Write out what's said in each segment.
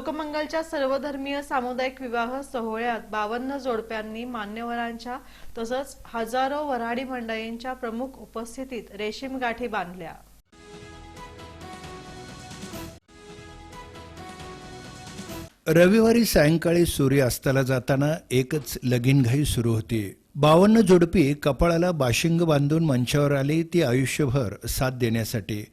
लोकमंगलच्या सर्वधर्मीय सामुदायिक विवाह सोहळ्यात बावन्न जोडप्यांनी मान्यवरांच्या तसंच हजारो वऱ्हाडी मंडळींच्या प्रमुख उपस्थितीत रेशीम गाठी बांधल्या. रविवारी सायंकाळी सूर्य अस्ताला जाताना एकच लगीनघाई सुरू होती. बावन्न जोडपी कपाळाला बाशिंग बांधून मंचावर आली ती आयुष्यभर साथ देण्यासाठी.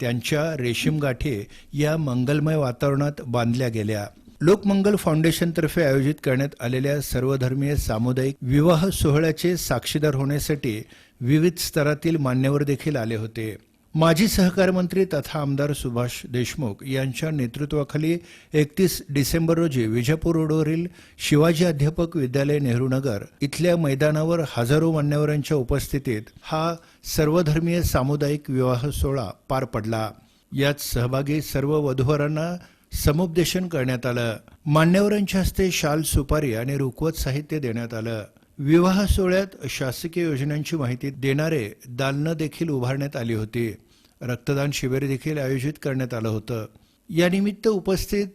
त्यांच्या रेशीमगाठे या मंगलमय वातावरणात बांधल्या गेल्या. लोकमंगल फाउंडेशनतर्फे आयोजित करण्यात आलेल्या सर्वधर्मीय सामुदायिक विवाह सोहळ्याचे साक्षीदार होण्यासाठी विविध स्तरातील मान्यवर देखील आले होते. माजी सहकार मंत्री तथा आमदार सुभाष देशमुख यांच्या नेतृत्वाखाली एकतीस डिसेंबर रोजी विजापूर रोडवरील शिवाजी अध्यापक विद्यालय नेहरू नगर इथल्या मैदानावर हजारो मान्यवरांच्या उपस्थितीत हा सर्वधर्मीय सामुदायिक विवाह सोहळा पार पडला. यात सहभागी सर्व वधूवरांना समुपदेशन करण्यात आलं. मान्यवरांच्या हस्ते शाल सुपारी आणि रुखवत साहित्य देण्यात आलं. विवाह सोहळ्यात शासकीय योजनांची माहिती देणारे दालनं देखील उभारण्यात आली होती. रक्तदान शिबिर देखील आयोजित करण्यात आलं होतं. यानिमित्त उपस्थित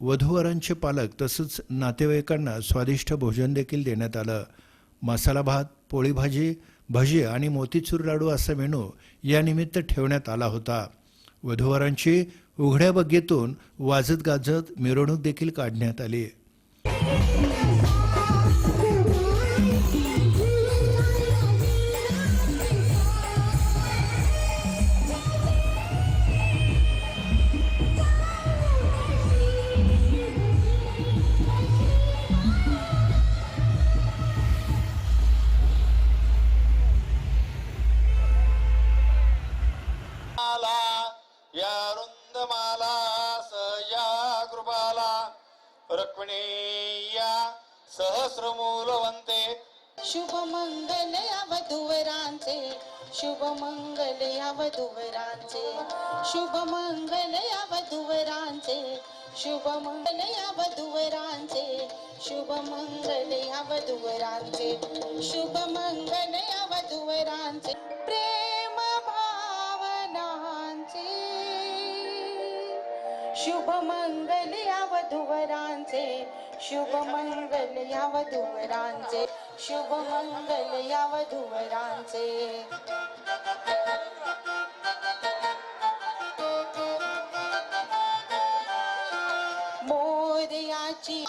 वधूवरांचे पालक तसंच नातेवाईकांना स्वादिष्ट भोजन देखील देण्यात आलं. मसाला भात पोळी भाजी भजी आणि मोतीचूर लाडू असा मेनू यानिमित्त ठेवण्यात आला होता. वधूवरांची उघड्या बग्गेतून वाजत गाजत मिरवणूक देखील काढण्यात आली. या रुंद माला सया कृपाला रुक्मिणी या सहस्रमूलवंते. शुभ मंगल या शुभ मंगल अवधुवरांचे शुभ मंगल या शुभ मंगल या शुभ मंगल अवधुवरांचे शुभ मंगल अवधुवरांचे प्रेम शुभ मंगल या वधूवरांचे शुभ मंगल या वधूवरांचे शुभ मंगल या वधूवरांचे मोरयाची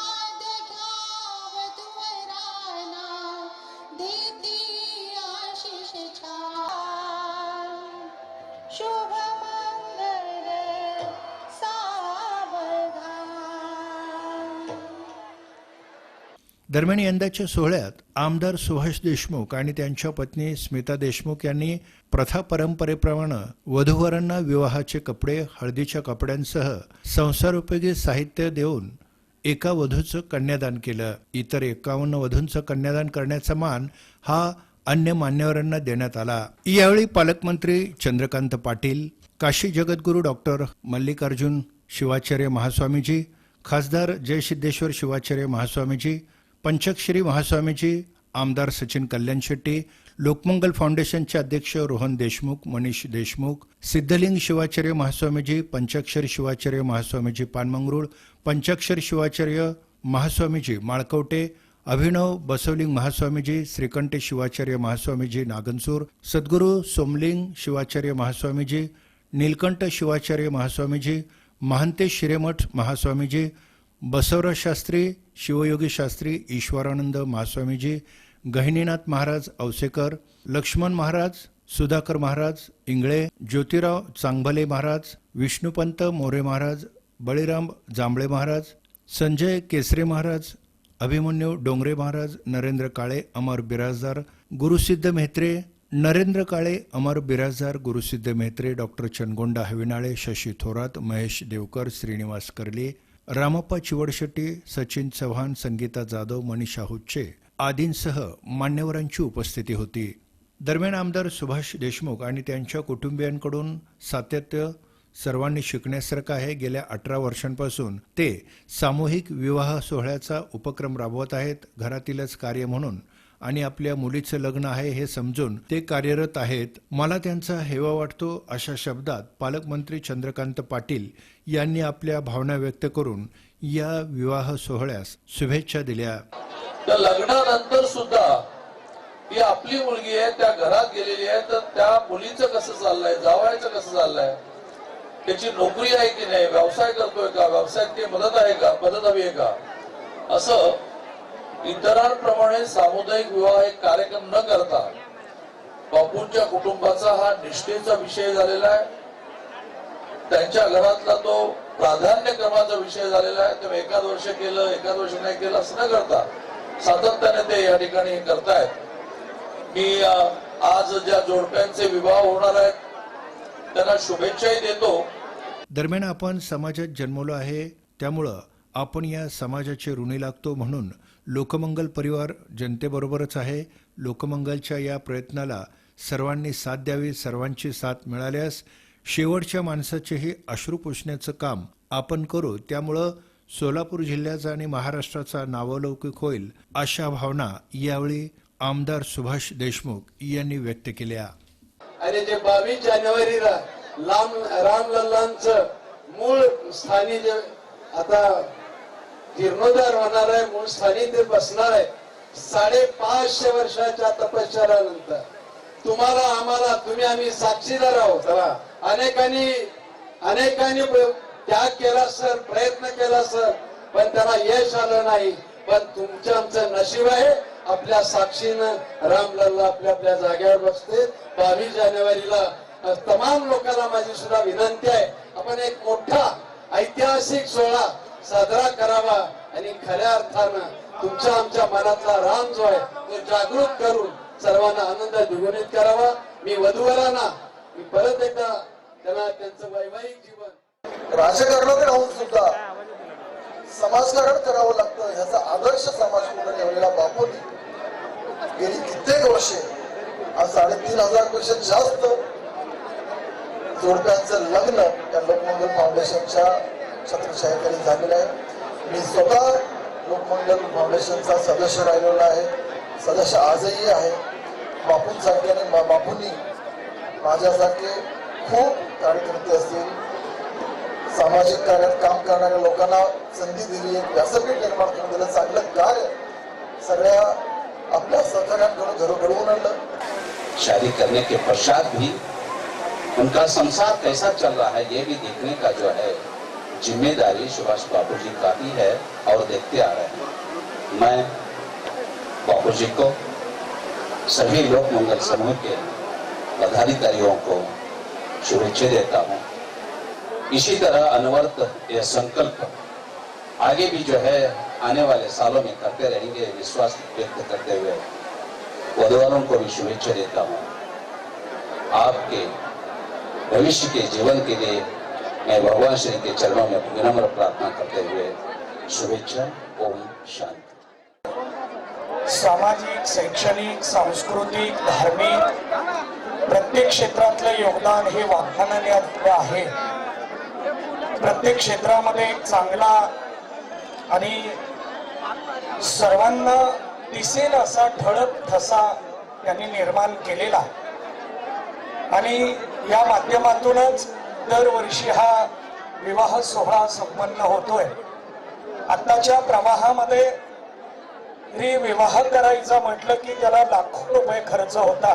दरम्यान यंदाच्या सोहळ्यात आमदार सुभाष देशमुख आणि त्यांच्या पत्नी स्मिता देशमुख यांनी प्रथा परंपरेप्रमाणे वधूवरांना विवाहाचे कपडे हळदीच्या कपड्यांसह संसारोपयोगी साहित्य देऊन एका वधूचं कन्यादान केलं. इतर एकावन्न वधूंचं कन्यादान करण्याचा मान हा अन्य मान्यवरांना देण्यात आला. यावेळी पालकमंत्री चंद्रकांत पाटील काशी जगद्गुरू डॉक्टर मल्लिकार्जुन शिवाचार्य महास्वामीजी खासदार जयसिद्धेश्वर शिवाचार्य महास्वामीजी पंचक्षरी महास्वामीजी आमदार सचिन कल्याण शेट्टी लोकमंगल फाउंडेशनचे अध्यक्ष रोहन देशमुख मनीष देशमुख सिद्धलिंग शिवाचार्य महास्वामीजी पंचाक्षर शिवाचार्य महास्वामीजी पानमंगरुळ पंचाक्षर शिवाचार्य महास्वामीजी माळकवटे अभिनव बसवलिंग महास्वामीजी श्रीकंठ शिवाचार्य महास्वामीजी नागनसूर सद्गुरू सोमलिंग शिवाचार्य महास्वामीजी नीलकंठ शिवाचार्य महास्वामीजी महंते शिरेमठ महास्वामीजी बसवराज शास्त्री शिवयोगी शास्त्री ईश्वरानंद महास्वामीजी गहिनीनाथ महाराज औसेकर लक्ष्मण महाराज सुधाकर महाराज इंगळे ज्योतिराव चांगभले महाराज विष्णुपंत मोरे महाराज बळीराम जांभळे महाराज संजय केसरे महाराज अभिमन्यू डोंगरे महाराज नरेंद्र काळे अमर बिराजदार गुरुसिद्ध मेहत्रे नरेंद्र काळे अमर बिराजदार गुरुसिद्ध मेहत्रे डॉक्टर चनगोंडा हविनाळे शशी थोरात महेश देवकर श्रीनिवास कर्ले रामप्पा चिवडशेट्टी सचिन चव्हाण संगीता जाधव मनीषा हुच्चे आदींसह मान्यवरांची उपस्थिती होती. दरम्यान आमदार सुभाष देशमुख आणि त्यांच्या कुटुंबियांकडून सातत्य सर्वांनी शिकण्यासारखं आहे. गेल्या अठरा वर्षांपासून ते सामूहिक विवाह सोहळ्याचा उपक्रम राबवत आहेत. घरातीलच कार्य म्हणून आणि आपल्या मुलीचं लग्न आहे हे समजून ते कार्यरत आहेत. मला त्यांचा हेवा वाटतो अशा शब्दात पालकमंत्री चंद्रकांत पाटील यांनी आपल्या भावना व्यक्त करून या विवाह सोहळ्यास शुभेच्छा दिल्या. त्या लग्नानंतर सुद्धा ही आपली मुलगी आहे त्या घरात गेलेली आहे तर त्या मुलीचं कसं चाललंय जावयाचं कसं चाललंय त्याची नोकरी आहे की नाही व्यवसाय करतोय का व्यवसायात काही मदत आहे का मदत हवी आहे का? असं इतरांप्रमाणे सामुदायिक विवाह एक कार्यक्रम न करता बापूंच्या कुटुंबाचा हा निष्ठेचा विषय झालेला आहे. त्यांच्या घरातला तो प्राधान्य क्रमाचा विषय झालेला आहे. तेव्हा एखाद वर्ष केलं एखाद वर्ष नाही केलं असं न करता सातत्याने ते या ठिकाणी हे करतायत. मी आज ज्या जोडप्यांचे विवाह होणार आहेत त्यांना शुभेच्छाही देतो. दरम्यान आपण समाजात जन्मलो आहे त्यामुळं आपण या समाजाचे ऋणी लागतो म्हणून लोकमंगल परिवार जनतेबरोबरच आहे. लोकमंगलच्या या प्रयत्नाला सर्वांनी साथ द्यावी सर्वांची साथ मिळाल्यास शेवटच्या माणसाचेही अश्रू पुसण्याचं काम आपण करू. त्यामुळं सोलापूर जिल्ह्याचा आणि महाराष्ट्राचा नावलौकिक होईल अशा भावना यावेळी आमदार सुभाष देशमुख यांनी व्यक्त केल्या. आणि जे बावीस जानेवारीला लांब रामलल्लांचं मूळ स्थानी जे आता जीर्णोद्धार होणार आहे मूळ स्थानी ते बसणार आहे. साडेपाचशे वर्षाच्या तपश्चर्यानंतर. तुम्हाला आम्हाला तुम्ही आम्ही साक्षीदार आहोत. अनेकांनी अनेकांनी त्याग केला सर प्रयत्न केला सर पण त्याला यश आलं नाही. पण तुमचं आमचं नशीब आहे. आपल्या साक्षीनं रामलल्ला आपल्या आपल्या जागेवर बसते. बावीस जानेवारीला तमाम लोकांना माझी सुद्धा विनंती आहे. आपण एक मोठा ऐतिहासिक सोहळा साजरा करावा आणि खऱ्या अर्थानं तुमच्या आमच्या मनातला राम जो आहे तो जागृत करून सर्वांना आनंद द्विगुणित करावा. मी वधूवरांना मी परत एकदा त्यांना त्यांचं वैवाहिक जीवन. राजकारणात राहून सुद्धा समाजकारण करावं लागतं ह्याचा आदर्श समाज पुढे ठेवलेला बापूंनी गेली कित्येक वर्षे आज साडेतीन हजारपेक्षा जास्त जोडप्यांचं लग्न या लोकमंगल फाउंडेशनच्या छत्रछायाखाली झालेलं आहे. मी स्वतः लोकमंगल फाउंडेशनचा सदस्य राहिलेला आहे. सदस्य आजही आहे. बापूंसारखे आणि बा- बापूंनी माझ्यासारखे खूप कार्यकर्ते असतील. सामाजिक कार्यात काम करणाऱ्या लोकांना संधी दिली एक व्यासपीठ निर्माण करून दिलं चांगलं कार्य सगळ्या आपल्या सहकार्यांकडून घर घडवून आणलं. शादी करने के पश्चात भी उनका संसार कैसा चल रहा है ये भी देखने का जो है ज़िम्मेदारी सुभाष बाबू जी का ही है और देखते आ रहे हैं। मैं बाबू जी को, सभी लोक मंगल समूह के पदाधिकारियों को शुभेच्छा देता हूँ। इसी तरह अनवर्त यह संकल्प आगे भी जो है, आने वाले सालों में करते रहेंगे, विश्वास व्यक्त करते हुए वधुवरों को भी शुभेच्छा देता हूँ। आपके भविष्य के जीवन के लिए मैं भगवान श्री के चरणों में विनम्र प्रार्थना करते हुए शुभेच्छा ओम शांति। सामाजिक शैक्षणिक सांस्कृतिक धार्मिक प्रत्येक क्षेत्रातलं योगदान हे वाखाणाने आहे. प्रत्येक क्षेत्रामध्ये एक चांगला आणि सर्वांना दिसेल असा ठळक ठसा त्यांनी निर्माण केलेला आणि या माध्यमातूनच दरवर्षी हा विवाह सोहळा संपन्न होतोय. आत्ताच्या प्रवाहामध्ये स्त्री विवाह करायचा म्हटलं की त्याला लाखो रुपये खर्च होता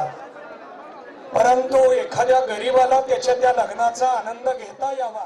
परंतु एखाद्या गरीबाला त्याच्या त्या लग्नाचा आनंद घेता यावा.